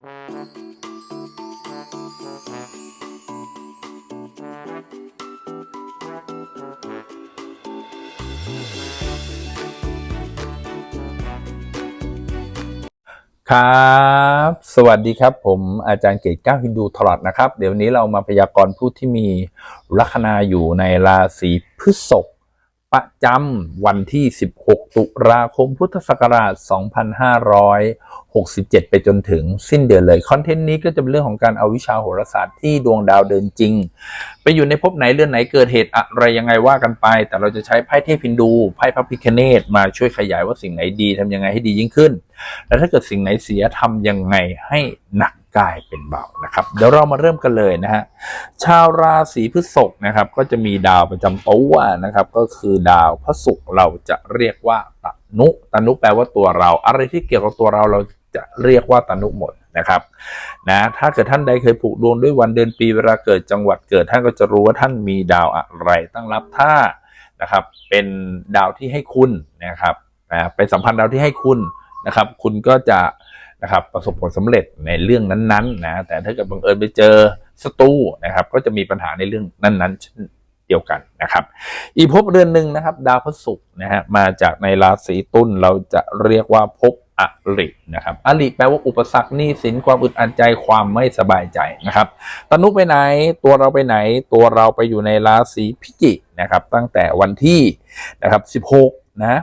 ครับ สวัสดีครับ ผมอาจารย์เกตก้าวฮินดูทรอดนะครับ เดี๋ยววนนี้เรามาพยากรณ์ผู้ที่มีลัคนาอยู่ในราศีพฤษภ ประจำวันที่ 16 ตุลาคม พุทธศักราช 2567 ไปจนถึงสิ้นเดือนเลย คอนเทนต์นี้ก็จะเป็นเรื่องของการเอาวิชาโหราศาสตร์ที่ดวงดาวเดินจริง ไปอยู่ในภพไหนเรือนไหนเกิดเหตุอะไรยังไงว่ากันไป แต่เราจะใช้ไพ่เทพินดู ไพ่พระพิคเนตมาช่วยขยายว่าสิ่งไหนดีทำยังไงให้ดียิ่งขึ้น แล้วถ้าเกิดสิ่งไหนเสียทำยังไงให้หนัก กลายเป็นเบานะครับ เดี๋ยวเรามาเริ่มกันเลยนะฮะชาวราศีพฤษภนะครับ ก็จะมีดาวประจำตัวนะครับ ก็คือดาวพระศุกร์เราจะเรียกว่าตนุตนุแปลว่าตัวเรา อะไรที่เกี่ยวกับตัวเราเราจะเรียกว่าตนุหมดนะครับนะถ้าเกิดท่านใดเคยผูกดวงด้วยวันเดือนปีเวลาเกิดจังหวัดเกิดท่านก็จะรู้ว่าท่านมีดาวอะไรตั้งรับถ้านะครับ เป็นดาวที่ให้คุณนะครับนะเป็นสัมพันธ์ดาวที่ให้คุณนะครับ คุณก็จะ นะครับประสบผลสำเร็จในเรื่องนั้นๆนะแต่ถ้าเกิดบังเอิญไปเจอศัตรูนะครับก็จะมีปัญหาในเรื่องนั้นๆเช่นเดียวกันนะครับ อีกภพเรือนหนึ่งนะครับ ดาวพฤศุกร์นะฮะมาจากในราศีตุลเราจะเรียกว่าภพอรินะครับอริแปลว่าอุปสรรคนี้สินความอึดอัดใจความไม่สบายใจนะครับตนุไปไหนตัวเราไปไหน ตัวเราไปอยู่ในราศีพิจิกนะครับ ตั้งแต่วันที่นะครับ 16 นะ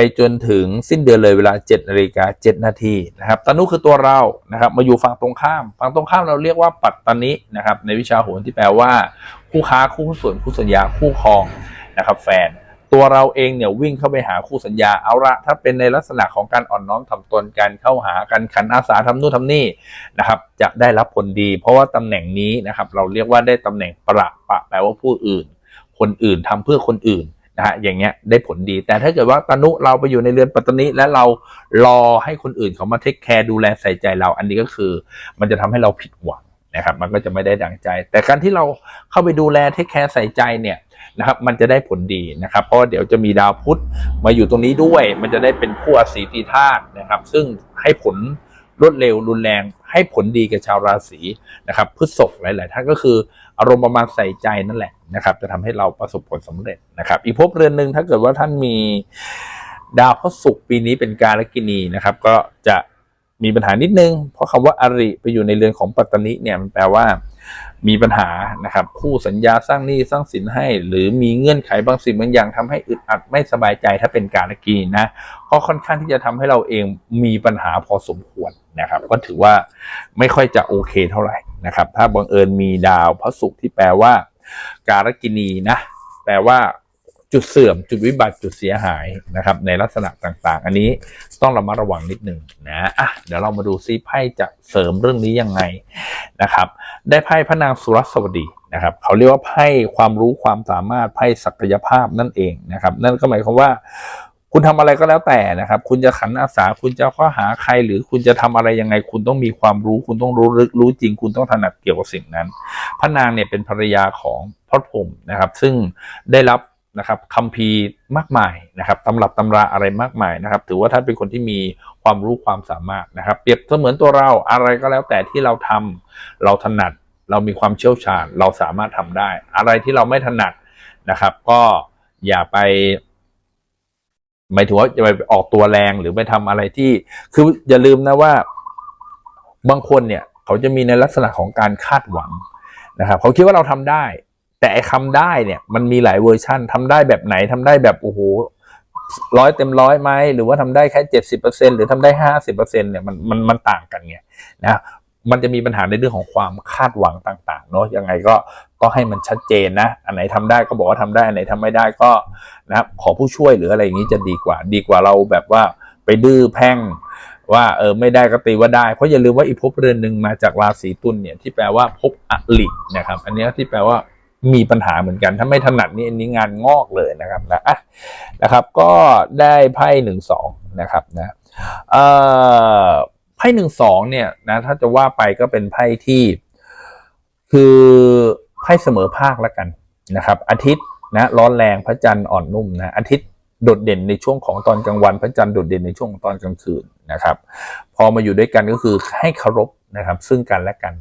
ไปจนถึงสิ้นเดือนเลยเวลา7นาฬิกา7นาทีนะครับตนุคือตัวเรานะครับ มาอยู่ฝั่งตรงข้าม ฝั่งตรงข้ามเราเรียกว่าปัตตนินะครับ ในวิชาโหราที่แปลว่า คู่ค้าคู่ส่วนคู่สัญญาคู่ครองนะครับ แฟนตัวเราเองเนี่ยวิ่งเข้าไปหาคู่สัญญาเอาละถ้าเป็นในลักษณะของการอ่อนน้อมถ่อมตนการเข้าหากันขันอาสาทำนู่นทำนี่นะครับ จะได้รับผลดี เพราะว่าตำแหน่งนี้นะครับ เราเรียกว่าได้ตำแหน่งประปะแปลว่าผู้อื่น คนอื่นทำเพื่อคนอื่น นะฮะอย่างเงี้ยได้ผลดี แต่ถ้าเกิดว่าตนุเราไปอยู่ในเรือนปัตตนิและเรารอให้คนอื่นเขามาเทคแคร์ดูแลใส่ใจเรา อันนี้ก็คือ มันจะทำให้เราผิดหวังนะครับ มันก็จะไม่ได้ดังใจ แต่การที่เราเข้าไปดูแลเทคแคร์ใส่ใจเนี่ยนะครับมันจะได้ผลดีนะครับ เพราะว่าเดี๋ยวจะมีดาวพุธมาอยู่ตรงนี้ด้วย มันจะได้เป็นคู่อสีตีธาตุนะครับ ซึ่งให้ผล รวดเร็วรุนแรงให้ผลดีกับชาวราศีนะครับพฤษภหลาย ๆ ท่านก็คืออารมณ์ประมาณใส่ใจนั่นแหละนะครับ จะทำให้เราประสบผลสำเร็จนะครับ อีกภพเรือนหนึ่งถ้าเกิดว่าท่านมีดาวพระศุกร์ปีนี้เป็นการกินีนะครับ ก็จะมีปัญหานิดนึง เพราะคำว่าอริไปอยู่ในเรือนของปัตตนิเนี่ยมันแปลว่า มีปัญหานะครับ คู่สัญญาสร้างหนี้สร้างสินให้ หรือมีเงื่อนไขบางสิ่งบางอย่างทำให้อึดอัดไม่สบายใจถ้าเป็นการกีนะก็ค่อนข้างที่จะทำให้เราเองมีปัญหาพอสมควรนะครับ ก็ถือว่าไม่ค่อยจะโอเคเท่าไหร่นะครับ ถ้าบังเอิญมีดาวพระศุกร์ที่แปลว่า การกินีนะแปลว่า จุดเสื่อมจุดวิบัติจุดเสียหายนะครับ ในลักษณะต่างๆ อันนี้ต้องระมัดระวังนิดหนึ่งนะอะเดี๋ยวเรามาดูซิไพ่จะเสริมเรื่องนี้ยังไงนะครับ ได้ไพ่พระนางสุรสวดีนะครับ เขาเรียกว่าไพ่ความรู้ความสามารถไพ่ศักยภาพนั่นเองนะครับ นั่นก็หมายความว่า คุณทำอะไรก็แล้วแต่นะครับ คุณจะขันอาสาคุณจะข้อหาใคร หรือคุณจะทำอะไรยังไง คุณต้องมีความรู้ คุณต้องรู้ลึกรู้จริง คุณต้องถนัดเกี่ยวกับสิ่งนั้น พระนางเนี่ยเป็นภรรยาของพระพรหมนะครับ ซึ่งได้รับ นะครับคัมภีร์มากมายนะครับตำรับตำราอะไรมากมายนะครับ ถือว่าท่านเป็นคนที่มีความรู้ความสามารถนะครับ เปรียบเสมือนตัวเราอะไรก็แล้วแต่ที่เราทำเราถนัด เรามีความเชี่ยวชาญ เราสามารถทำได้ อะไรที่เราไม่ถนัดนะครับ ก็อย่าไปหมายถึงว่าจะไปออกตัวแรงหรือไปทำอะไรที่ คืออย่าลืมนะว่าบางคนเนี่ย เขาจะมีในลักษณะของการคาดหวังนะครับ เขาคิดว่าเราทำได้ แต่ไอ้คำได้เนี่ยมันมีหลายเวอร์ชั่นทำได้แบบไหนทำได้แบบโอ้โหร้อยเต็มร้อยไหมหรือว่าทำได้แค่เจ็ดสิบเปอร์เซ็นหรือทำได้ห้าสิบเปอร์เซ็นเนี่ยมันมันมันต่างกันไงนะมันจะมีปัญหาในเรื่องของความคาดหวังต่าง ๆ เนาะยังไงก็ก็ให้มันชัดเจนนะ อันไหนทำได้ก็บอกว่าทำได้ อันไหนทำไม่ได้ก็นะครับขอผู้ช่วยหรืออะไรอย่างนี้จะดีกว่า ดีกว่าเราแบบว่าไปดื้อแพ่งว่าเออไม่ได้ก็ตีว่าได้ เพราะอย่าลืมว่าอีกภพเรือนหนึ่งมาจากราศีตุลเนี่ยที่แปลว่าภพอลินะครับ อันนี้ที่แปลว่า มีปัญหาเหมือนกัน ถ้าไม่ถนัดนี่อันนี้งานงอกเลยนะครับนะอะนะครับ ก็ได้ไพ่หนึ่งสองนะครับนะเอ่อไพ่หนึ่งสองเนี่ยนะถ้าจะว่าไปก็เป็นไพ่ที่ คือไพ่เสมอภาคแล้วกันนะครับ อาทิตย์นะร้อนแรงพระจันทร์อ่อนนุ่มนะอาทิตย์โดดเด่นในช่วงของตอนกลางวัน พระจันทร์โดดเด่นในช่วงของตอนกลางคืนนะครับ พอมาอยู่ด้วยกันก็คือให้เคารพนะครับ ซึ่งกันและกัน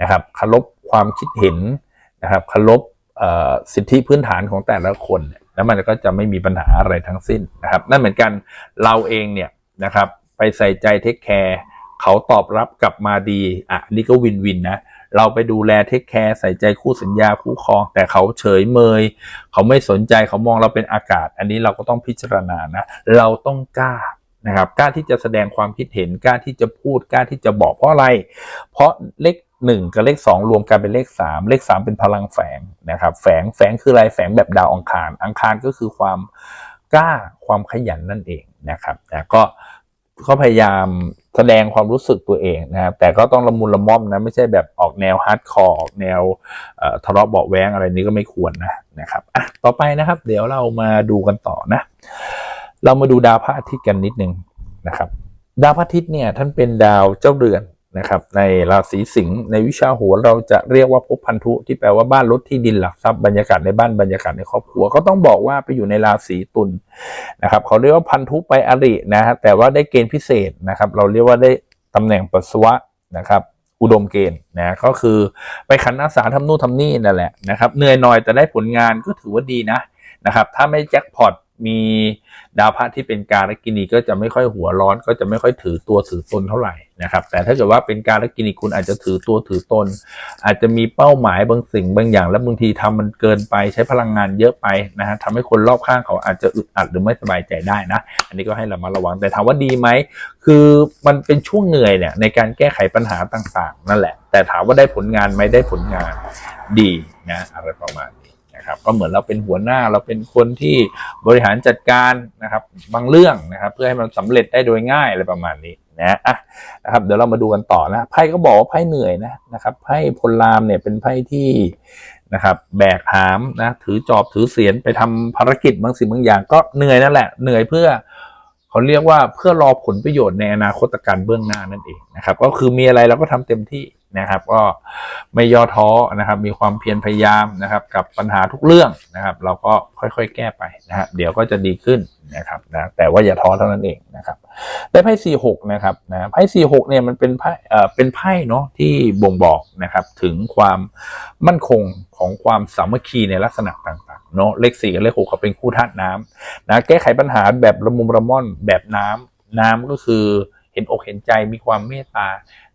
นะครับเคารพความคิดเห็นะครับเคารพสิทธิพื้นฐานของแต่ละคน แล้วมันก็จะไม่มีปัญหาอะไรทั้งสิ้นนะครับ นั่นเหมือนกันเราเองเนี่ยนะครับไปใส่ใจเทคแคร์เขาตอบรับกลับมาดีอะนี่ก็วินวินนะเราไปดูแลเทคแคร์ใส่ใจคู่สัญญาคู่ครอง แต่เขาเฉยเมย เขาไม่สนใจเขามองเราเป็นอากาศ อันนี้เราก็ต้องพิจารณานะ เราต้องกล้านะครับกล้าที่จะแสดงความคิดเห็นกล้าที่จะพูดกล้าที่จะบอกเพราะอะไร เพราะเล็ก หนึ่งกับเลขสองรวมกันเป็นเลขสามเลขสามเป็นพลังแฝงนะครับ แฝงแฝงคืออะไรแฝงแบบดาวอังคาร อังคารก็คือความกล้าความขยันนั่นเองนะครับนะก็ก็พยายามแสดงความรู้สึกตัวเองนะครับแต่ก็ต้องละมุนละม่อมนะไม่ใช่แบบออกแนวฮาร์ดคอร์ออกแนวทะเลาะเบาแวงอะไรนี้ก็ไม่ควรนะนะครับอะต่อไปนะครับ เดี๋ยวเรามาดูกันต่อนะ เรามาดูดาวพระอาทิตย์กันนิดนึงนะครับ ดาวพระอาทิตย์เนี่ยท่านเป็นดาวเจ้าเรือน นะครับในราศีสิงห์ในวิชาโหราเราจะเรียกว่าภพพันธุที่แปลว่าบ้านรถที่ดินหลักทรัพย์บรรยากาศในบ้านบรรยากาศในครอบครัวก็ต้องบอกว่าไปอยู่ในราศีตุลนะครับเขาเรียกว่าพันธุไปอรินะฮะแต่ว่าได้เกณฑ์พิเศษนะครับ เราเรียกว่าได้ตำแหน่งปัสสาวะนะครับอุดมเกณฑ์นะก็คือไปขันอาสาทำนู่นทำนี่นั่นแหละนะครับเหนื่อยหน่อยแต่ได้ผลงานก็ถือว่าดีนะนะครับถ้าไม่แจ็คพอต มีดาวพระที่เป็นการกินีก็จะไม่ค่อยหัวร้อน ก็จะไม่ค่อยถือตัวถือตนเท่าไหร่นะครับ แต่ถ้าเกิดว่าเป็นการกินีคุณอาจจะถือตัวถือตน อาจจะมีเป้าหมายบางสิ่งบางอย่าง แล้วบางทีทำมันเกินไปใช้พลังงานเยอะไปนะฮะทำให้คนรอบข้างเขาอาจจะอึดอัดหรือไม่สบายใจได้นะ อันนี้ก็ให้เรามาระวังแต่ถามว่าดีไหมคือมันเป็นช่วงเหนื่อยเนี่ยในการแก้ไขปัญหาต่างๆ นั่นแหละ แต่ถามว่าได้ผลงานไหมได้ผลงานดีนะอะไรประมาณ นะครับก็เหมือนเราเป็นหัวหน้าเราเป็นคนที่บริหารจัดการนะครับบางเรื่องนะครับ เพื่อให้มันสำเร็จได้โดยง่ายอะไรประมาณนี้นะอะนะครับเดี๋ยวเรามาดูกันต่อนะไพ่ก็บอกว่าไพ่เหนื่อยนะนะครับไพ่พลรามเนี่ยเป็นไพ่ที่นะครับแบกหามนะถือจอบถือเสียนไปทำภารกิจบางสิ่งบางอย่างก็เหนื่อยนั่นแหละเหนื่อยเพื่อ เขาเรียกว่าเพื่อรอผลประโยชน์ในอนาคตการเบื้องหน้านั่นเองนะครับ ก็คือมีอะไรเราก็ทำเต็มที่นะครับ ก็ไม่ย่อท้อนะครับ มีความเพียรพยายามนะครับ กับปัญหาทุกเรื่องนะครับ เราก็ค่อยๆแก้ไปนะฮะเดี๋ยวก็จะดีขึ้นนะครับนะแต่ว่าอย่าท้อเท่านั้นเองนะครับได้ไพ่สี่หกนะครับนะไพ่สี่หกเนี่ยมันเป็นไพ่เอ่อเป็นไพ่เนาะที่บ่งบอกนะครับ ถึงความมั่นคงของความสามัคคีในลักษณะต่าง เนาะเลขสี่กับเลขหกเขาเป็นคู่ธาตุน้ำนะแก้ไขปัญหาแบบระมุมระม่อนแบบน้ำน้ำก็คือเห็นอกเห็นใจมีความเมตตา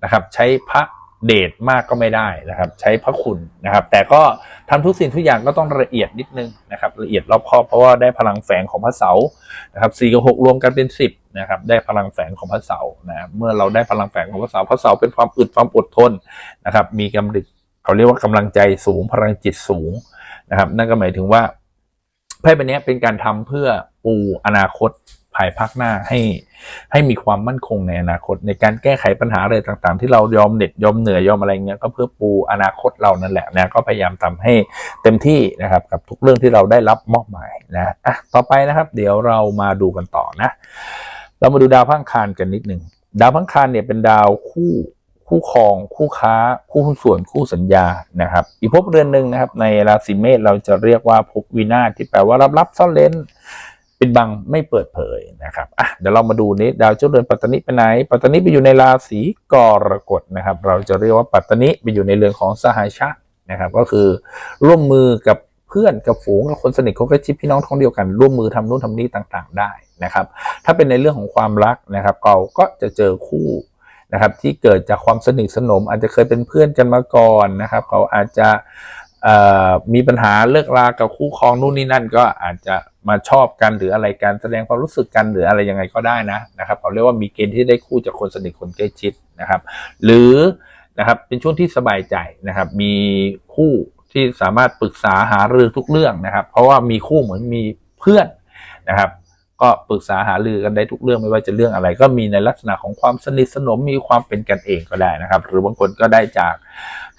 นะครับ ใช้พระเดชมากก็ไม่ได้นะครับ ใช้พระคุณนะครับ แต่ก็ทำทุกสิ่งทุกอย่างก็ต้องละเอียดนิดนึงนะครับ ละเอียดรอบคอบเพราะว่าได้พลังแฝงของพระเสาร์นะครับสี่กับหกรวมกันเป็นสิบนะครับ ได้พลังแฝงของพระเสาร์นะเมื่อเราได้พลังแฝงของพระเสาร์พระเสาร์เป็นความอึดความอดทนนะครับ มีกำลังเขาเรียกว่ากำลังใจสูงพลังจิตสูง นะครับ นั่นก็หมายถึงว่าไพ่ใบนี้เป็นการทำเพื่อปูอนาคตภายภาคหน้าให้ให้มีความมั่นคงในอนาคต ในการแก้ไขปัญหาอะไรต่างๆ ที่เรายอมเหน็ดยอมเหนื่อยยอมอะไรเงี้ยก็เพื่อปูอนาคตเรานั่นแหละนะก็พยายามทำให้เต็มที่นะครับกับทุกเรื่องที่เราได้รับมอบหมายนะอะต่อไปนะครับ เดี๋ยวเรามาดูกันต่อนะ เรามาดูดาวพังคารกันนิดหนึ่งดาวพังคารเนี่ยเป็นดาวคู่ คู่ครอง คู่ค้า คู่หุ้นส่วนคู่สัญญานะครับ อีกภพเรือนหนึ่งนะครับ ในราศีเมษเราจะเรียกว่าภพวินาศที่แปลว่ารับรับซ่อนเล้นปิดบังไม่เปิดเผยนะครับอะเดี๋ยวเรามาดูนี้ดาวเจ้าเรือนปัตตนิไปไหน ปัตตนิไปอยู่ในราศีกรกฎนะครับ เราจะเรียกว่าปัตตนิไปอยู่ในเรือนของสหายชะนะครับ ก็คือร่วมมือกับเพื่อนกับฝูงกับคนสนิทคนใกล้ชิดพี่น้องท้องเดียวกัน ร่วมมือทำนู่นทำนี่ต่างๆ ได้นะครับ ถ้าเป็นในเรื่องของความรักนะครับ เราก็จะเจอคู่ นะครับที่เกิดจากความสนิทสนม อาจจะเคยเป็นเพื่อนกันมาก่อนนะครับ เขาอาจจะมีปัญหาเลิกรากับคู่ครองนู่นนี่นั่น ก็อาจจะมาชอบกันหรืออะไรกันแสดงความรู้สึกกันหรืออะไรยังไงก็ได้นะนะครับเขาเรียกว่ามีเกณฑ์ที่ได้คู่จากคนสนิทคนใกล้ชิดนะครับ หรือนะครับเป็นช่วงที่สบายใจนะครับ มีคู่ที่สามารถปรึกษาหารือทุกเรื่องนะครับ เพราะว่ามีคู่เหมือนมีเพื่อนนะครับ ก็ปรึกษาหารือกันได้ทุกเรื่องไม่ว่าจะเรื่องอะไร ก็มีในลักษณะของความสนิทสนมมีความเป็นกันเองก็ได้นะครับ หรือบางคนก็ได้จาก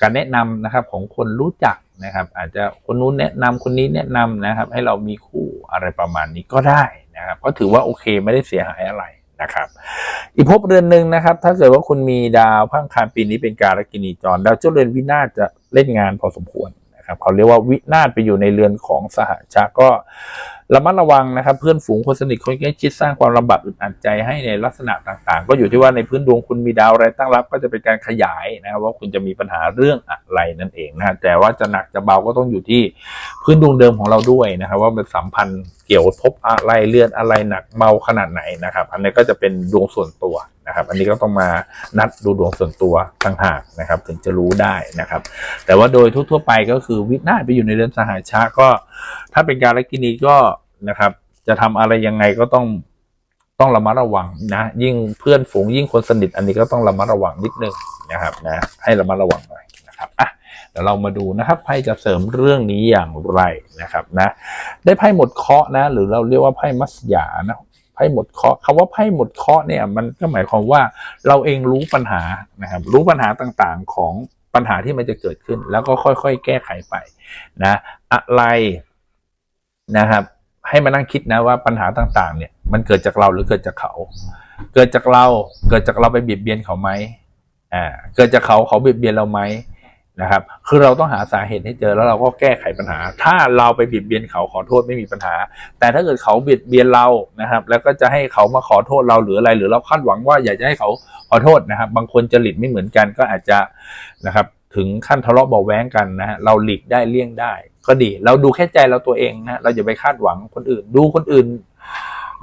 การแนะนำนะครับของคนรู้จักนะครับ อาจจะคนนู้นแนะนำคนนี้แนะนำนะครับ ให้เรามีคู่อะไรประมาณนี้ก็ได้นะครับ ก็ถือว่าโอเคไม่ได้เสียหายอะไรนะครับ อีกภพเรือนหนึ่งนะครับ ถ้าเกิดว่าคุณมีดาวพังคารปีนี้เป็นการกินีจรดาวเจ้าเรือนวินาศจะเล่นงานพอสมควร นะครับเขาเรียกว่าวินาศไปอยู่ในเรือนของสหชาก็ระมัดระวังนะครับ เพื่อนฝูงคนสนิทคนใกล้ชิดสร้างความลำบากอึดอัดใจให้ในลักษณะต่างๆ ก็อยู่ที่ว่าในพื้นดวงคุณมีดาวอะไรตั้งรับ ก็จะเป็นการขยายนะครับว่าคุณจะมีปัญหาเรื่องอะไรนั่นเองนะแต่ว่าจะหนักจะเบาก็ต้องอยู่ที่พื้นดวงเดิมของเราด้วยนะครับ ว่าเป็นสัมพันธ์เกี่ยวพบอะไรเลื่อนอะไรหนักเบาขนาดไหนนะครับ อันนี้ก็จะเป็นดวงส่วนตัว นะครับ อันนี้ก็ต้องมานัดดูดวงส่วนตัวต่างหากนะครับ ถึงจะรู้ได้นะครับ แต่ว่าโดยทั่วๆไปก็คือวินาศไปอยู่ในเรือนสหายชาก็ ถ้าเป็นการละกินีก็นะครับ จะทำอะไรยังไงก็ต้องต้องระมัดระวังนะ ยิ่งเพื่อนฝูงยิ่งคนสนิท อันนี้ก็ต้องระมัดระวังนิดนึงนะครับนะให้ระมัดระวังหน่อยนะครับอะเดี๋ยวเรามาดูนะครับไพ่จะเสริมเรื่องนี้อย่างไรนะครับนะ ได้ไพ่หมดเคราะห์นะ หรือเราเรียกว่าไพ่มัสยานะ ไพ่หมดเคราะห์คำว่าไพ่หมดเคราะห์เนี่ยมันก็หมายความว่าเราเองรู้ปัญหานะครับ รู้ปัญหาต่างๆของปัญหาที่มันจะเกิดขึ้น แล้วก็ค่อยๆ แก้ไขไปนะอะไรนะครับให้มานั่งคิดนะว่าปัญหาต่างๆ เนี่ย มันเกิดจากเราหรือเกิดจากเขา เกิดจากเราเกิดจากเราไปเบียดเบียนเขาไหมอ่าเกิดจากเขาเขาเบียดเบียนเราไหม นะครับ คือเราต้องหาสาเหตุให้เจอแล้วเราก็แก้ไขปัญหา ถ้าเราไปบียดเบียนเขาขอโทษไม่มีปัญหา แต่ถ้าเกิดเขาบียดเบียนเรานะครับ แล้วก็จะให้เขามาขอโทษเราหรืออะไร หรือเราคาดหวังว่าอยากจะให้เขาขอโทษนะครับ บางคนจริตไม่เหมือนกันก็อาจจะนะครับ ถึงขั้นทะเลาะเบาแว้งกันนะฮะเราหลีกได้เลี่ยงได้ ก็ดี เราดูแค่ใจเราตัวเองนะ เราอย่าไปคาดหวังคนอื่น ดูคนอื่น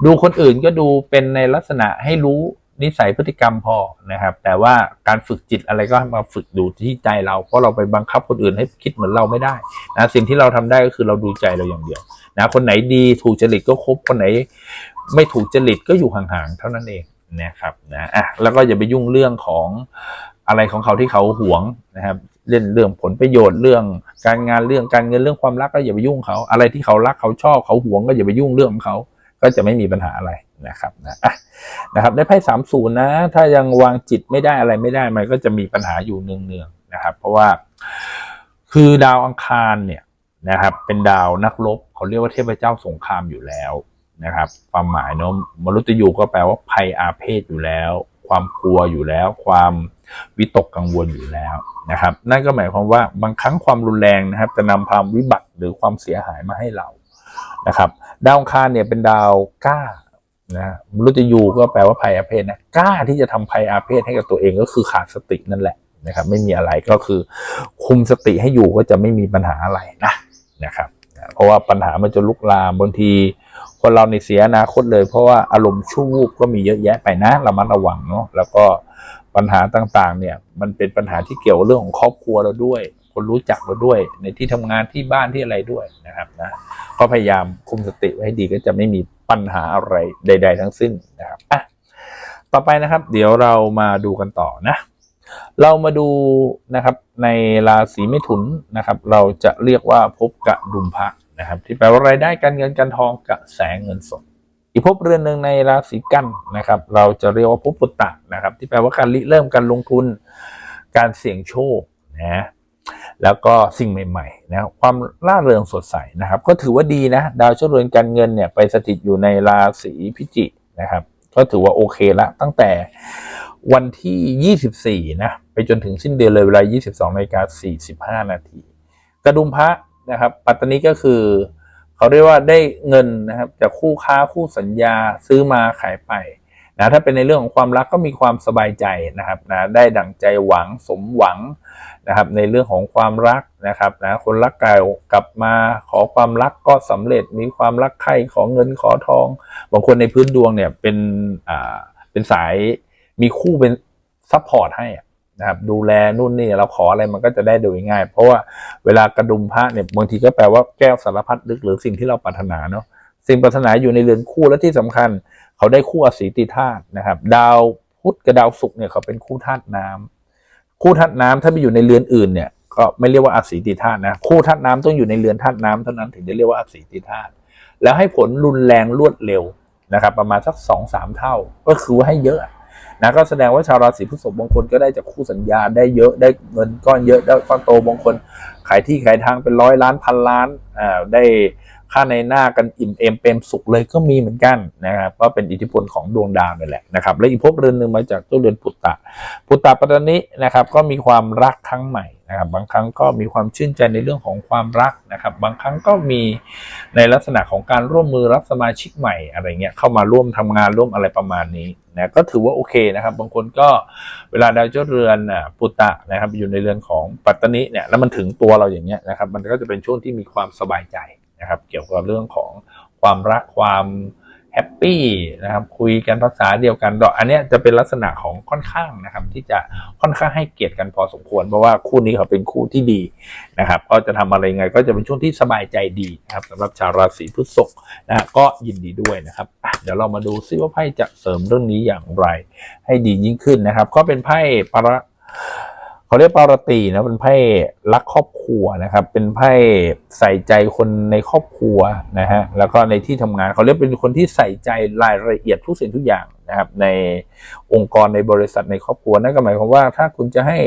ดูคนอื่นก็ดูเป็นในลักษณะให้รู้ นิสัยพฤติกรรมพอนะครับ แต่ว่าการฝึกจิตอะไรก็มาฝึกดูที่ใจเรา เพราะเราไปบังคับคนอื่นให้คิดเหมือนเราไม่ได้นะสิ่งที่เราทำได้ก็คือเราดูใจเราอย่างเดียวนะคนไหนดีถูกจริตก็คบคนไหน ไม่ถูกจริตก็อยู่ห่างๆเท่านั้นเองนะครับนะอะแล้วก็อย่าไปยุ่งเรื่องของอะไรของเขาที่เขาหวงนะครับเล่นเรื่องผลประโยชน์เรื่องการงานเรื่องการเงินเรื่องความรักก็อย่าไปยุ่งเขา อะไรที่เขารักเขาชอบเขาหวงก็อย่าไปยุ่งเรื่องของเขา ก็จะไม่มีปัญหาอะไร นะครับนะนะครับได้ไพ่สามศูนย์นะ ถ้ายังวางจิตไม่ได้อะไรไม่ได้มันก็จะมีปัญหาอยู่เนืองๆนะครับ เพราะว่าคือดาวอังคารเนี่ยนะครับ เป็นดาวนักรบเขาเรียกว่าเทพเจ้าสงครามอยู่แล้วนะครับ ความหมายเนาะมรุตยูก็แปลว่าภัยอาเพศอยู่แล้ว ความกลัวอยู่แล้ว ความวิตกกังวลอยู่แล้วนะครับ นั่นก็หมายความว่าบางครั้งความรุนแรงนะครับ จะนำความวิบัติหรือความเสียหายมาให้เรานะครับ ดาวอังคารเนี่ยเป็นดาวกล้า นะมรุตยูก็แปลว่าภัยอาเพศนะกล้าที่จะทำภัยอาเพศให้กับตัวเองก็คือขาดสตินั่นแหละนะครับ ไม่มีอะไรก็คือ คุมสติให้อยู่ก็จะไม่มีปัญหาอะไรนะนะครับเพราะว่าปัญหามันจะลุกลามบางที คนเราในเสียอนาคตเลย เพราะว่าอารมณ์ชั่ววูบก็มีเยอะแยะไปนะระมัดระวังเนาะแล้วก็ปัญหาต่างๆ เนี่ย มันเป็นปัญหาที่เกี่ยวเรื่องของครอบครัวเราด้วย คนรู้จักเราด้วย ในที่ทำงานที่บ้านที่อะไรด้วยนะครับนะก็พยายามคุมสติไว้ให้ดีก็จะไม่มีปัญหาอะไรใด ๆ ทั้งสิ้นนะครับอะต่อไปนะครับ เดี๋ยวเรามาดูกันต่อนะ เรามาดูนะครับ ในราศีเมถุนนะครับ เราจะเรียกว่าภพกระดุมพระนะครับ ที่แปลว่ารายได้การเงินการทองกระแสเงินสดอีกภพเรือนหนึ่งในราศีกันนะครับ เราจะเรียกว่าภพปุตตะนะครับ ที่แปลว่าการริเริ่มการลงทุน การเสี่ยงโชคนะ แล้วก็สิ่งใหม่ๆนะความร่าเริงสดใสนะครับ ก็ถือว่าดีนะ ดาวเจ้าเรือนการเงินเนี่ยไปสถิตอยู่ในราศีพิจิกนะครับ ก็ถือว่าโอเคละตั้งแต่วันที่ 24 นะ ไปจนถึงสิ้นเดือนเลยเวลา 22นาฬิกา45 นาที กระดุมพระนะครับ ปัตตานีก็คือ เขาเรียกว่าได้เงินนะครับจากคู่ค้าคู่สัญญาซื้อมาขายไป นะถ้าเป็นในเรื่องของความรักก็มีความสบายใจนะครับนะได้ดั่งใจหวังสมหวังนะครับในเรื่องของความรักนะครับนะคนรักเก่ากลับมาขอความรักก็สำเร็จมีความรักใคร่ขอเงินขอทอง บางคนในพื้นดวงเนี่ยเป็นอ่าเป็นสายมีคู่เป็นซัพพอร์ตให้นะครับดูแลนู่นนี่เราขออะไรมันก็จะได้โดยง่าย เพราะว่าเวลากระดุมพระเนี่ยบางทีก็แปลว่าแก้วสารพัดลึกหรือสิ่งที่เราปรารถนาเนาะสิ่งปรารถนาอยู่ในเรือนคู่และที่สำคัญ เขาได้คู่อสีติธาตุนะครับ ดาวพุธกับดาวศุกร์เนี่ยเขาเป็นคู่ธาตุน้ำคู่ธาตุน้ำถ้าไปอยู่ในเรือนอื่นเนี่ยก็ไม่เรียกว่าอสีติธาตุนะคู่ธาตุน้ำต้องอยู่ในเรือนธาตุน้ำเท่านั้นถึงจะเรียกว่าอสีติธาตุแล้วให้ผลรุนแรงรวดเร็วนะครับ ประมาณสักสองสามเท่า ก็คือว่าให้เยอะนะก็แสดงว่าชาวราศีพฤษภบางคนก็ได้จากคู่สัญญาได้เยอะได้เงินก้อนเยอะได้ก้อนโตบางคน ขายที่ขายทางเป็นร้อยล้านพันล้านอ่าได้ ค่าในหน้ากันอิ่มเอมเปรมสุขเลยก็มีเหมือนกันนะครับก็เป็นอิทธิพลของดวงดาวนี่แหละนะครับ และอีกภพเรือนหนึ่งมาจากเจ้าเรือนปุตตะปุตตะปัตตานินะครับ ก็มีความรักครั้งใหม่นะครับ บางครั้งก็มีความชื่นใจในเรื่องของความรักนะครับ บางครั้งก็มีในลักษณะของการร่วมมือรับสมาชิกใหม่อะไรเงี้ยเข้ามาร่วมทำงานร่วมอะไรประมาณนี้นะก็ถือว่าโอเคนะครับ บางคนก็เวลาดาวเจ้าเรือนอะปุตตะนะครับ อยู่ในเรือนของปัตตนิเนี่ยแล้วมันถึงตัวเราอย่างเงี้ยนะครับ มันก็จะเป็นช่วงที่มีความสบายใจ นะครับ เกี่ยวกับเรื่องของความรักความแฮปปี้นะครับ คุยกันภาษาเดียวกันดอกอันนี้จะเป็นลักษณะของค่อนข้างนะครับ ที่จะค่อนข้างให้เกียรติกันพอสมควร เพราะว่าคู่นี้เขาเป็นคู่ที่ดีนะครับ ก็จะทำอะไรไงก็จะเป็นช่วงที่สบายใจดีนะครับสำหรับชาวราศีพฤษภนะ ก็ยินดีด้วยนะครับ เดี๋ยวเรามาดูซิว่าไพ่จะเสริมเรื่องนี้อย่างไร ให้ดียิ่งขึ้นนะครับ ก็เป็นไพ่ประ เขาเรียกปารตีนะเป็นไพ่รักครอบครัวนะครับ เป็นไพ่ใส่ใจคนในครอบครัวนะฮะแล้วก็ในที่ทำงานเขาเรียกเป็นคนที่ใส่ใจรายละเอียดทุกสิ่งทุกอย่างนะครับ ในองค์กรในบริษัทในครอบครัวนั่นก็หมายความว่าถ้าคุณจะให้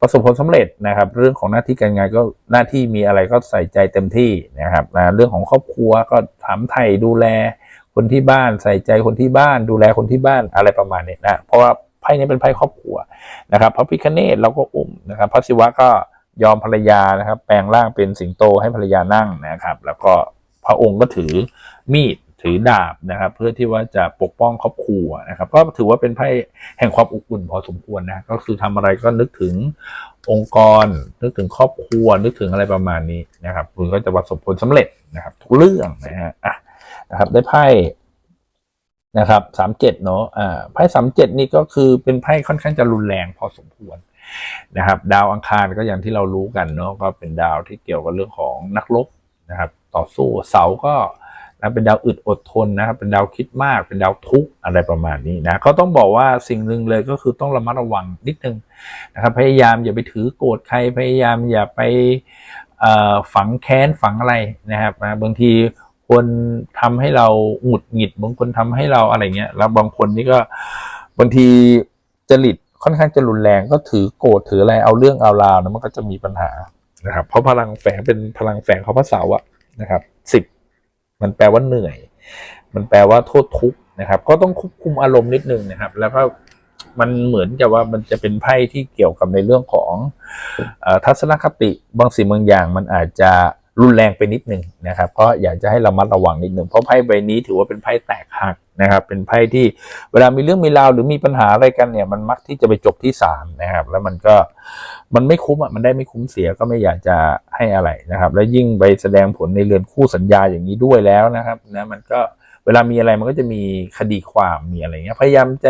ประสบผลสำเร็จนะครับ เรื่องของหน้าที่การงานก็หน้าที่มีอะไรก็ใส่ใจเต็มที่นะครับนะเรื่องของครอบครัวก็ถามไถ่ดูแลคนที่บ้านใส่ใจคนที่บ้านดูแลคนที่บ้านอะไรประมาณนี้นะเพราะว่า ไพ่นี้เป็นไพ่ครอบครัวนะครับพระพิคเนตเราก็อุ้มนะครับพระศิวะก็ยอมภรรยานะครับ แปลงร่างเป็นสิงโตให้ภรรยานั่งนะครับ แล้วก็พระองค์ก็ถือมีดถือดาบนะครับ เพื่อที่ว่าจะปกป้องครอบครัวนะครับ ก็ถือว่าเป็นไพ่แห่งความอบอุ่นพอสมควรนะก็คือทำอะไรก็นึกถึงองค์กร นึกถึงครอบครัว นึกถึงอะไรประมาณนี้นะครับ คุณก็จะประสบผลสำเร็จนะครับ ทุกเรื่องนะฮะอะนะครับ ได้ไพ่ นะครับสามเจ็ดเนาะอ่าไพ่สามเจ็ดนี่ก็คือเป็นไพ่ค่อนข้างจะรุนแรงพอสมควรนะครับ ดาวอังคารก็อย่างที่เรารู้กันเนาะก็เป็นดาวที่เกี่ยวกับเรื่องของนักรบนะครับ ต่อสู้เสาก็นะเป็นดาวอึดอดทนนะครับเป็นดาวคิดมาก เป็นดาวทุกข์อะไรประมาณนี้นะก็ต้องบอกว่าสิ่งหนึ่งเลยก็คือต้องระมัดระวังนิดนึงนะครับพยายามอย่าไปถือโกรธใครพยายามอย่าไปฝังแค้นฝังอะไรนะครับนะบางที คนทำให้เราหงุดหงิดบางคนทำให้เราอะไรเงี้ยแล้วบางคนนี่ก็บางทีจริตค่อนข้างจะรุนแรงก็ถือโกรธถืออะไรเอาเรื่องเอาราวนะมันก็จะมีปัญหานะครับ เพราะพลังแฝงเป็นพลังแฝงของพระเสาอะนะครับสิบมันแปลว่าเหนื่อย มันแปลว่าโทษทุกข์นะครับ ก็ต้องควบคุมอารมณ์นิดนึงนะครับ แล้วก็มันเหมือนกับว่ามันจะเป็นไพ่ที่เกี่ยวกับในเรื่องของอทัศนคติบางสิ่งบางอย่างมันอาจจะ รุนแรงไปนิดหนึ่งนะครับเพราะอยากจะให้ระมัดระวังนิดหนึ่งเพราะไพ่ใบนี้ถือว่าเป็นไพ่แตกหักนะครับ เป็นไพ่ที่เวลามีเรื่องมีราวหรือมีปัญหาอะไรกันเนี่ย มันมักที่จะไปจบที่ศาลนะครับ แล้วมันก็มันไม่คุ้มอะมันได้ไม่คุ้มเสียก็ไม่อยากจะให้อะไรนะครับ แล้วยิ่งไปแสดงผลในเรือนคู่สัญญาอย่างนี้ด้วยแล้วนะครับนะมันก็เวลามีอะไรมันก็จะมีคดีความมีอะไรเงี้ยพยายามใจ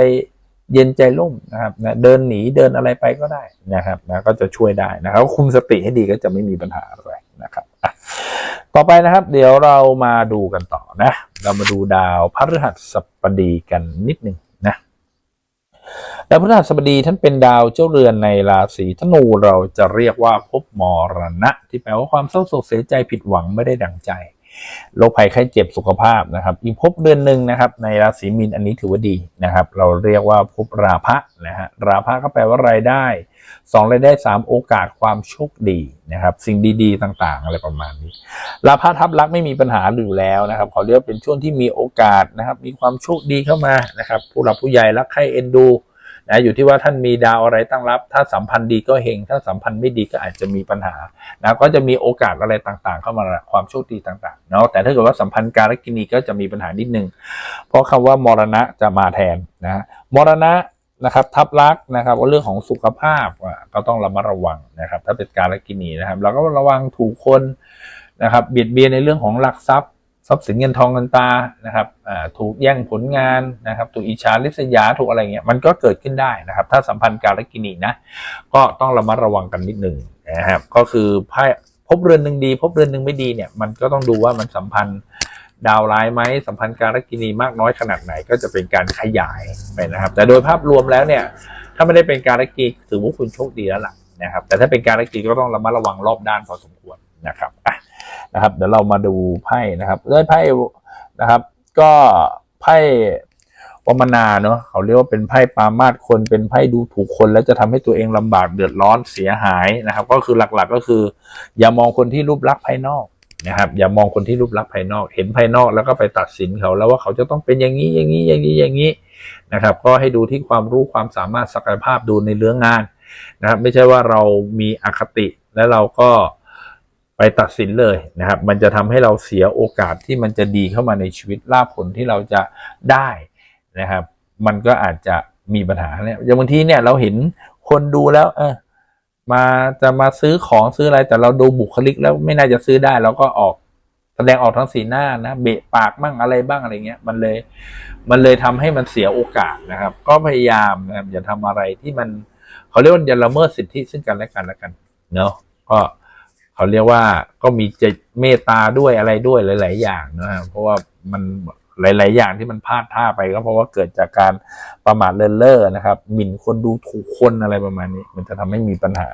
เย็นใจร่มนะครับนะเดินหนีเดินอะไรไปก็ได้นะครับนะก็จะช่วยได้นะครับคุมสติให้ดีก็จะไม่มีปัญหาอะไรนะครับ ต่อไปนะครับ เดี๋ยวเรามาดูกันต่อนะ เรามาดูดาวพฤหัสบดีกันนิดหนึ่งนะดาวพฤหัสบดีท่านเป็นดาวเจ้าเรือนในราศีธนูเราจะเรียกว่าภพมรณะ ที่แปลว่าความเศร้าโศกเสียใจผิดหวังไม่ได้ดังใจโรคภัยไข้เจ็บสุขภาพนะครับ อีกภพเดือนหนึ่งนะครับ ในราศีมีนอันนี้ถือว่าดีนะครับ เราเรียกว่าภพราพะนะฮะราพะก็แปลว่ารายได้ สองรายได้สามโอกาสความโชคดีนะครับ สิ่งดีๆ ต่างๆ อะไรประมาณนี้ราพะทับลักไม่มีปัญหาอยู่แล้วนะครับเขาเรียกว่าเป็นช่วงที่มีโอกาสนะครับ มีความโชคดีเข้ามานะครับ ผู้หลักผู้ใหญ่รักใครเอ็นดูนะอยู่ที่ว่าท่านมีดาวอะไรตั้งรับ ถ้าสัมพันธ์ดีก็เฮงถ้าสัมพันธ์ไม่ดีก็อาจจะมีปัญหานะก็จะมีโอกาสอะไรต่างๆ เข้ามาความโชคดีต่างๆเนาะแต่ถ้าเกิดว่าสัมพันธ์การกินีก็จะมีปัญหานิดนึงเพราะคำว่ามรณะจะมาแทนนะมรณะ นะครับ ทับลักนะครับว่าเรื่องของสุขภาพก็ต้องระมัดระวังนะครับ ถ้าเป็นการกินีนะครับ เราก็ระวังถูกคนนะครับเบียดเบียนในเรื่องของหลักทรัพย์ทรัพย์สินเงินทองเงินตานะครับถูกแย่งผลงานนะครับ ถูกอิจฉาริษยาถูกอะไรเงี้ยมันก็เกิดขึ้นได้นะครับ ถ้าสัมพันธ์การกินีนะก็ต้องระมัดระวังกันนิดหนึ่งนะครับก็คือไพ่พบเรือนหนึ่งดี พบเรือนหนึ่งไม่ดีเนี่ยมันก็ต้องดูว่ามันสัมพันธ์ ดาวร้ายไหมสัมพันธ์การกินีมากน้อยขนาดไหนก็จะเป็นการขยายไปนะครับ แต่โดยภาพรวมแล้วเนี่ย ถ้าไม่ได้เป็นการกินีถือว่าคุณโชคดีแล้วล่ะนะครับ แต่ถ้าเป็นการกินีก็ต้องระมัดระวังรอบด้านพอสมควรนะครับอะนะครับเดี๋ยวเรามาดูไพ่นะครับด้วยไพ่นะครับ ก็ไพ่วมนาเนาะเขาเรียกว่าเป็นไพ่ปามาสคนเป็นไพ่ดูถูกคน แล้วจะทำให้ตัวเองลำบากเดือดร้อนเสียหายนะครับ ก็คือหลักๆก็คือ อย่ามองคนที่รูปลักษณ์ภายนอก นะครับ อย่ามองคนที่รูปลักษณ์ภายนอก เห็นภายนอกแล้วก็ไปตัดสินเขาแล้วว่าเขาจะต้องเป็นอย่างนี้อย่างนี้อย่างนี้อย่างนี้นะครับ ก็ให้ดูที่ความรู้ความสามารถศักยภาพดูในเรื่องงานนะครับ ไม่ใช่ว่าเรามีอคติแล้วเราก็ไปตัดสินเลยนะครับ มันจะทำให้เราเสียโอกาสที่มันจะดีเข้ามาในชีวิตลาภผลที่เราจะได้นะครับ มันก็อาจจะมีปัญหาเนี่ยอย่างบางทีเนี่ยเราเห็นคนดูแล้วเออ มาจะมาซื้อของซื้ออะไร แต่เราดูบุคลิกแล้วไม่น่าจะซื้อได้เราก็ออกแสดงออกทั้งสีหน้านะ เบะปากบ้างอะไรบ้างอะไรเงี้ย มันเลย มันเลยทำให้มันเสียโอกาสนะครับ ก็พยายามนะครับอย่าทำอะไรที่มันเขาเรียกว่าอย่าละเมิดสิทธิซึ่งกันและกันและกันเนาะก็เขาเรียกว่าก็มีใจเมตตาด้วยอะไรด้วยหลาย ๆ อย่างนะครับเพราะว่ามัน หลาย ๆ อย่างที่มันพลาดท่าไปก็เพราะว่าเกิดจากการประมาทเลินเล่อนะครับ หมิ่นคนดูถูกคนอะไรประมาณนี้ มันจะทำให้มีปัญหา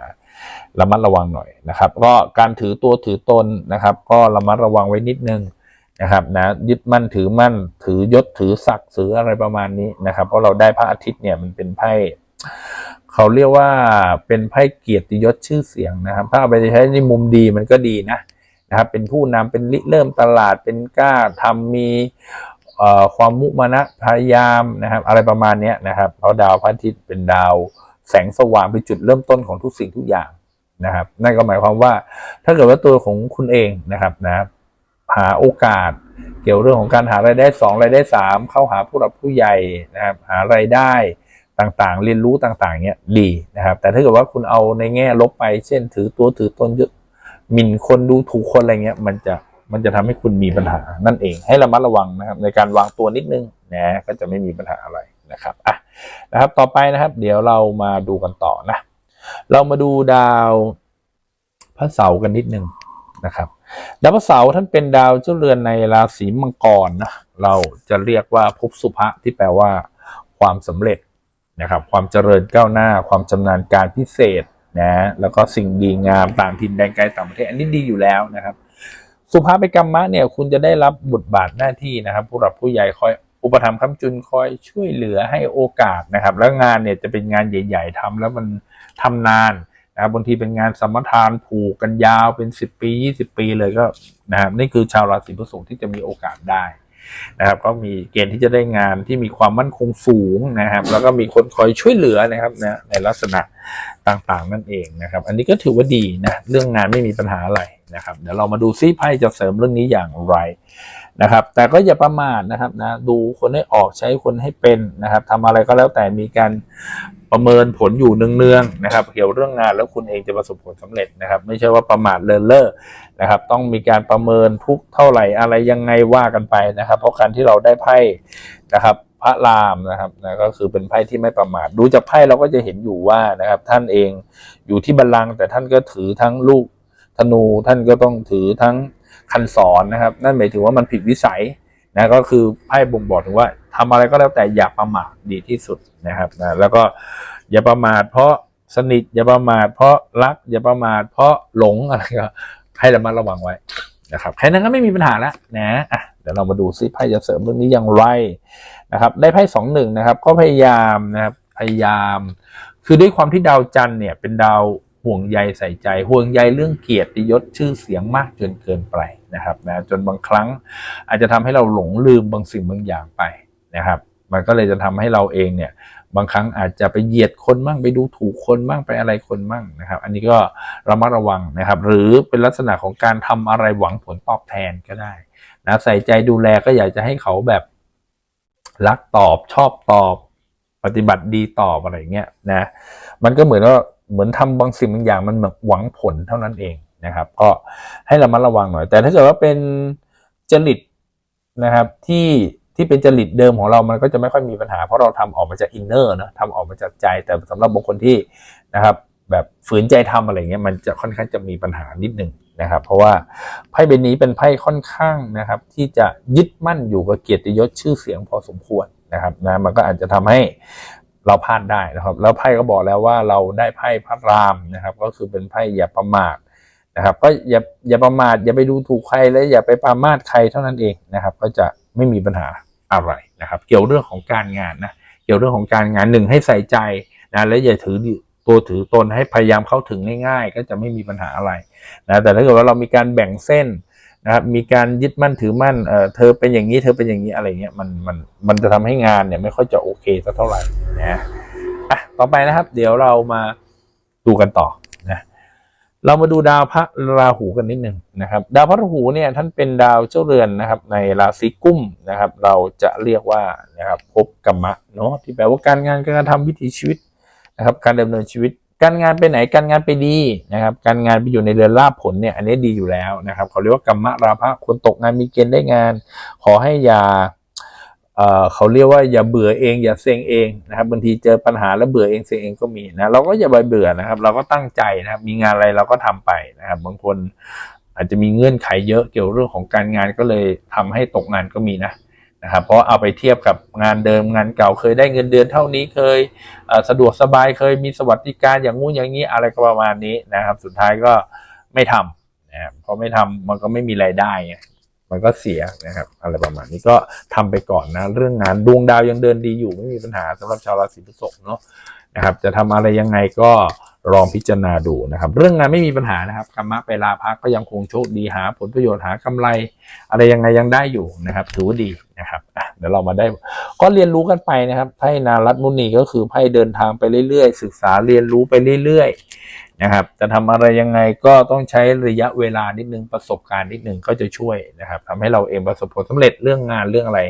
ระมัดระวังหน่อยนะครับ ก็การถือตัวถือตนนะครับ ก็ระมัดระวังไว้นิดนึงนะครับนะยึดมั่นถือมั่น ถือยศถือศักดิ์ถืออะไรประมาณนี้นะครับ เพราะเราได้พระอาทิตย์เนี่ยมันเป็นไพ่เขาเรียกว่าเป็นไพ่เกียรติยศชื่อเสียงนะครับ ถ้าเอาไปใช้ในมุมดีมันก็ดีนะ นะครับเป็นผู้นำเป็นริเริ่มตลาดเป็นกล้าทำมีความมุมานะพยายามนะครับ อะไรประมาณนี้นะครับเพราะดาวพระอาทิตย์เป็นดาวแสงสว่างเป็นจุดเริ่มต้นของทุกสิ่งทุกอย่างนะครับ นั่นก็หมายความว่าถ้าเกิดว่าตัวของคุณเองนะครับนะครับหาโอกาสเกี่ยวเรื่องของการหารายได้สองรายได้สามเข้าหาผู้หลักผู้ใหญ่นะครับหารายได้ต่างๆ เรียนรู้ต่างๆเนี่ยดีนะครับ แต่ถ้าเกิดว่าคุณเอาในแง่ลบไป เช่น ถือตัวถือตนเยอะ หมิ่นคนดูถูกคนอะไรเงี้ย มันจะมันจะทำให้คุณมีปัญหานั่นเอง ให้ระมัดระวังนะครับ ในการวางตัวนิดนึงนะก็จะไม่มีปัญหาอะไรนะครับอะนะครับ ต่อไปนะครับ เดี๋ยวเรามาดูกันต่อนะ เรามาดูดาวพระเสาร์กันนิดนึงนะครับดาวพระเสาร์ท่านเป็นดาวเจ้าเรือนในราศีมังกรนะเราจะเรียกว่าภพสุภะที่แปลว่า ความสำเร็จนะครับ ความเจริญก้าวหน้า ความชำนาญการพิเศษ นะแล้วก็สิ่งดีงามต่างถิ่นแดนไกลต่างประเทศอันนี้ดีอยู่แล้วนะครับ สุภาพเปกรรมะเนี่ยคุณจะได้รับบทบาทหน้าที่นะครับ ผู้หลักผู้ใหญ่คอยอุปถัมภ์ค้ำจุนคอยช่วยเหลือให้โอกาสนะครับ แล้วงานเนี่ยจะเป็นงานใหญ่ ๆทำแล้วมันทำนานนะครับบางทีเป็นงานสมรทานผูกกันยาวเป็นสิบปียี่สิบปีเลยก็นะครับนี่คือชาวราศีพฤษภที่จะมีโอกาสได้ นะครับ ก็มีเกณฑ์ที่จะได้งานที่มีความมั่นคงสูงนะครับ แล้วก็มีคนคอยช่วยเหลือนะครับนะในลักษณะต่างๆนั่นเองนะครับ อันนี้ก็ถือว่าดีนะเรื่องงานไม่มีปัญหาอะไรนะครับ เดี๋ยวเรามาดูซิไพ่จะเสริมเรื่องนี้อย่างไร นะครับ แต่ก็อย่าประมาทนะครับนะดูคนให้ออกใช้คนให้เป็นนะครับทำอะไรก็แล้วแต่มีการประเมินผลอยู่เนืองๆนะครับ เกี่ยวเรื่องงานแล้วคุณเองจะประสบผลสำเร็จนะครับ ไม่ใช่ว่าประมาทเลินเล่อนะครับ ต้องมีการประเมินทุกเท่าไหร่อะไรยังไงว่ากันไปนะครับ เพราะการที่เราได้ไพ่นะครับพระรามนะครับนะก็คือเป็นไพ่ที่ไม่ประมาทดูจากไพ่เราก็จะเห็นอยู่ว่านะครับ ท่านเองอยู่ที่บัลลังก์แต่ท่านก็ถือทั้งลูกธนูท่านก็ต้องถือทั้ง คันศรนนะครับ นั่นหมายถึงว่ามันผิดวิสัยนะก็คือไพ่บ่งบอกถึงว่าทำอะไรก็แล้วแต่อย่าประมาทดีที่สุดนะครับนะแล้วก็อย่าประมาทเพราะสนิทอย่าประมาทเพราะรักอย่าประมาทเพราะหลงอะไรก็ให้ระมัดระวังไว้นะครับแค่นั้นก็ไม่มีปัญหาแล้วนะอะเดี๋ยวเรามาดูซิไพ่จะเสริมเรื่องนี้อย่างไรนะครับ ได้ไพ่สองหนึ่งนะครับ ก็พยายามนะครับพยายาม คือด้วยความที่ดาวจันทร์เนี่ยเป็นดาวห่วงใยใส่ใจห่วงใยเรื่องเกียรติยศชื่อเสียงมากจนเกินไป นะครับนะจนบางครั้งอาจจะทำให้เราหลงลืมบางสิ่งบางอย่างไปนะครับมันก็เลยจะทำให้เราเองเนี่ยบางครั้งอาจจะไปเหยียดคนมั่งไปดูถูกคนมั่งไปอะไรคนมั่งนะครับ อันนี้ก็ระมัดระวังนะครับ หรือเป็นลักษณะของการทำอะไรหวังผลตอบแทนก็ได้นะใส่ใจดูแลก็อยากจะให้เขาแบบรักตอบชอบตอบ ปฏิบัติดีตอบอะไรเงี้ยนะมันก็เหมือนว่าเหมือนทำบางสิ่งบางอย่างมันหวังผลเท่านั้นเอง นะครับ ก็ให้ระมัดระวังหน่อย แต่ถ้าเกิดว่าเป็นจริตนะครับที่ที่เป็นจริตเดิมของเรามันก็จะไม่ค่อยมีปัญหา เพราะเราทำออกมาจากอินเนอร์นะทำออกมาจากใจ แต่สำหรับบางคนที่นะครับ แบบฝืนใจทำอะไรเงี้ยมันจะค่อนข้างจะมีปัญหานิดหนึ่งนะครับ เพราะว่าไพ่ใบนี้เป็นไพ่ค่อนข้างนะครับ ที่จะยึดมั่นอยู่กับเกียรติยศชื่อเสียงพอสมควรนะครับนะมันก็อาจจะทำให้เราพลาดได้นะครับ แล้วไพ่ก็บอกแล้วว่าเราได้ไพ่พระรามนะครับ ก็คือเป็นไพ่อย่าประมาท นะครับ ก็อย่าอย่าประมาทอย่าไปดูถูกใครและอย่าไปประมาทใครเท่านั้นเองนะครับ ก็จะไม่มีปัญหาอะไรนะครับ เกี่ยวเรื่องของการงานนะเกี่ยวเรื่องของการงานหนึ่งให้ใส่ใจนะและอย่าถือตัวถือตนให้พยายามเข้าถึงง่ายๆ ก็จะไม่มีปัญหาอะไรนะแต่ถ้าเกิดว่าเรามีการแบ่งเส้นนะครับมีการยึดมั่นถือมั่นเออเธอเป็นอย่างนี้เธอเป็นอย่างนี้อะไรเงี้ยมันมันมันจะทำให้งานเนี่ยไม่ค่อยจะโอเคสักเท่าไหร่นะอะต่อไปนะครับ เดี๋ยวเรามาดูกันต่อ เรามาดูดาวพระราหูกันนิดหนึ่งนะครับ ดาวพระราหูเนี่ยท่านเป็นดาวเจ้าเรือนนะครับ ในราศีกุ้มนะครับ เราจะเรียกว่านะครับภพกรรมะเนาะที่แปลว่าการงานการทำวิถีชีวิตนะครับ การดำเนินชีวิต การงานไปไหนการงานไปดีนะครับ การงานไปอยู่ในเรือนลาภผลเนี่ยอันนี้ดีอยู่แล้วนะครับเขาเรียกว่ากรรมะราภะคนตกงานมีเกณฑ์ได้งาน ขอให้อย่า เขาเรียกว่าอย่าเบื่อเองอย่าเซ็งเองนะครับบางทีเจอปัญหาแล้วเบื่อเองเซ็งเองก็มีนะเราก็อย่าไปเบื่อนะครับ เราก็ตั้งใจนะครับ มีงานอะไรเราก็ทำไปนะครับบางคนอาจจะมีเงื่อนไขเยอะเกี่ยวเรื่องของการงานก็เลยทำให้ตกงานก็มีนะนะครับเพราะเอาไปเทียบกับงานเดิมงานเก่าเคยได้เงินเดือนเท่านี้เคยสะดวกสบายเคยมีสวัสดิการอย่างงู้นอย่างนี้อะไรก็ประมาณนี้นะครับ สุดท้ายก็ไม่ทำนะครับพอไม่ทำมันก็ไม่มีรายได้ มันก็เสียนะครับอะไรประมาณนี้ก็ทำไปก่อนนะ เรื่องงานดวงดาวยังเดินดีอยู่ไม่มีปัญหาสำหรับชาวราศีพฤษภเนาะนะครับ จะทำอะไรยังไงก็ลองพิจารณาดูนะครับ เรื่องงานไม่มีปัญหานะครับกรรมะไปลาพักก็ยังคงโชคดีหา ผลประโยชน์หากำไร อะไรยังไงยังได้อยู่นะครับถือว่าดีนะครับเดี๋ยวเรามาได้ ก็เรียนรู้กันไปนะครับไพ่นารัตมุนีก็คือไพ่เดินทางไปเรื่อยๆ ศึกษาเรียนรู้ไปเรื่อยๆ นะครับจะทำอะไรยังไงก็ต้องใช้ระยะเวลานิดนึงประสบการณ์นิดนึงก็จะช่วยนะครับทำให้เราเองประสบผลสำเร็จเรื่องงานเรื่องอะไร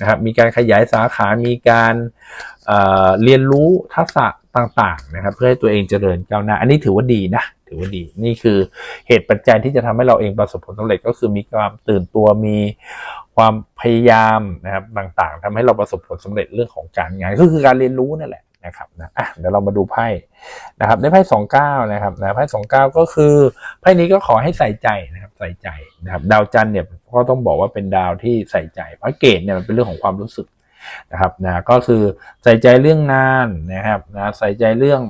นะครับ มีการขยายสาขามีการเเรียนรู้ทักษะต่างๆนะครับ เพื่อให้ตัวเองเจริญก้าวหน้า อันนี้ถือว่าดีนะถือว่าดีนี่คือเหตุปัจจัยที่จะทำให้เราเองประสบผลสำเร็จก็คือมีความตื่นตัวมีความพยายามนะครับต่างๆทำให้เราประสบผลสำเร็จเรื่องของการงาน ก็คือการเรียนรู้นั่นแหละ นะครับนะอะเดี๋ยวเรามาดูไพ่นะครับได้ไพ่สองเก้านะครับนะไพ่สองเก้าก็คือไพ่นี้ก็ขอให้ใส่ใจนะครับใส่ใจนะครับดาวจันทร์เนี่ยก็ต้องบอกว่าเป็นดาวที่ใส่ใจเพราะเกตเนี่ยมันเป็นเรื่องของความรู้สึกนะครับนะก็คือใส่ใจเรื่องงานนะครับนะใส่ใจเรื่อง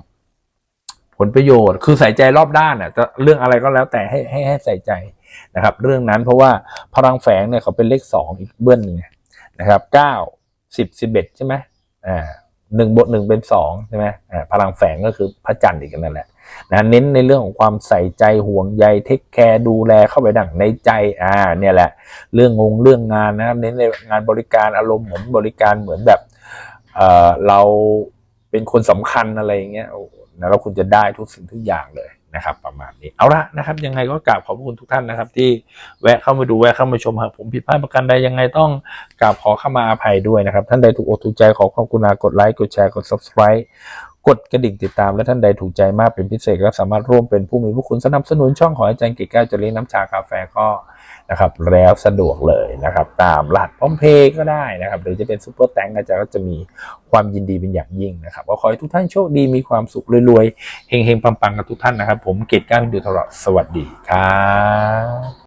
ผลประโยชน์ คือใส่ใจรอบด้านอะจะเรื่องอะไรก็แล้วแต่ให้ให้ให้ใส่ใจนะครับ เรื่องนั้นเพราะว่าพลังแฝงเนี่ยเขาเป็นเลขสองอีกเบื้องหนึ่งนะครับเก้าสิบสิบเอ็ดใช่ไหมอ่า หนึ่งบวกหนึ่งเป็นสองใช่ไหมพลังแฝงก็คือพระจันทร์อีกนั่นแหละนะเน้นในเรื่องของความใส่ใจห่วงใยเทคแคร์ดูแลเข้าไปดังในใจอ่าเนี่ยแหละ เรื่องงงเรื่องงานนะครับเน้นในงานบริการอารมณ์เหมือนบริการเหมือนแบบเออเราเป็นคนสำคัญอะไรอย่างเงี้ยแล้วคุณจะได้ทุกสิ่งทุกอย่างเลย นะครับประมาณนี้เอาละนะครับยังไงก็กราบขอบพระคุณทุกท่านนะครับ ที่แวะเข้ามาดูแวะเข้ามาชมหากผมผิดพลาดประการใดยังไงต้องกราบขอเข้ามาอภัยด้วยนะครับ ท่านใดถูกอกถูกใจขอความกรุณากดไลค์กดแชร์กด subscribe กดกระดิ่งติดตามและท่านใดถูกใจมากเป็นพิเศษก็สามารถร่วมเป็นผู้มีผู้คุณสนับสนุนช่องของอาจารย์กิจแก้วจะเลี้ยงน้ำชากาแฟก็ นะครับแล้วสะดวกเลยนะครับตามรหัสพร้อมเพย์ก็ได้นะครับหรือจะเป็นซูเปอร์แตงอาจารย์ก็จะมีความยินดีเป็นอย่างยิ่งนะครับก็ขอให้ทุกท่านโชคดีมีความสุขรวยๆเฮงๆปังๆ กับทุกท่านนะครับ ผมเกตก้วพินดูตลอดสวัสดีครับ